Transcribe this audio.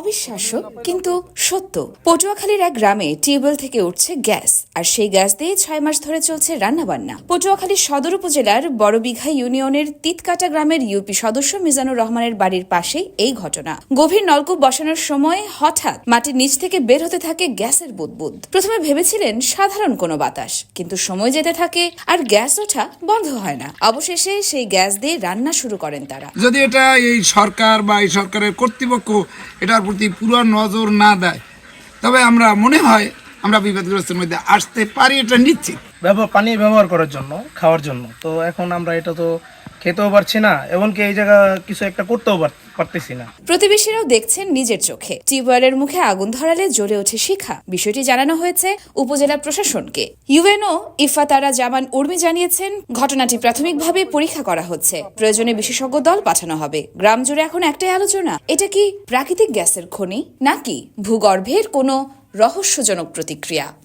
অবিশ্বাস্য কিন্তু সত্য। পটুয়াখালীর এক গ্রামে টিউবওয়েল থেকে উঠছে গ্যাস। আর সেই গ্যাস দিয়ে ছয় মাস ধরে চলছে রান্নাবান্না। পটুয়াখালী সদর উপজেলার বড়বিঘা ইউনিয়নের তিতকাটা গ্রামের ইউপি সদস্য মিজানুর রহমানের বাড়ির পাশেই এই ঘটনা। গভীর নলকূপ বসানোর সময় হঠাৎ মাটির নিচ থেকে বের হতে থাকে গ্যাসের বুদবুদ। প্রথমে ভেবেছিলেন সাধারণ কোনো বাতাস, কিন্তু সময় যেতে থাকে আর গ্যাস ওঠা বন্ধ হয় না। অবশেষে সেই গ্যাস দিয়ে রান্না শুরু করেন তারা। যদি এটা এই সরকার বা এই সরকারের কর্তৃপক্ষ এটার প্রতি পুরো নজর না দেয়, তবে আমরা মনে হয় আমরা বিপদগ্রস্তের মধ্যে আসতে পারি এটা নিশ্চিত। ব্যবহার পানি ব্যবহার করার জন্য খাওয়ার জন্য। তো এখন আমরা এটা তো খেতেও পারছি না এমনকি এই জায়গা কিছু একটা করতেও পার- পারতেছি না। প্রতিবেশীরাও দেখছেন নিজের চোখে। টিউবওয়েলের মুখে আগুন ধরালে জ্বলে ওঠে শিখা। বিষয়টি জানানো হয়েছে উপজেলা প্রশাসনকে। ইউএনও ইফাতারা জামান উর্মি জানিয়েছেন ঘটনাটি প্রাথমিকভাবে পরীক্ষা করা হচ্ছে। প্রয়োজনে বিশেষজ্ঞ দল পাঠানো হবে। গ্রাম জুড়ে এখন একটাই আলোচনা এটা কি প্রাকৃতিক গ্যাসের খনি? নাকি ভূগর্ভের কোনো রহস্যজনক প্রতিক্রিয়া।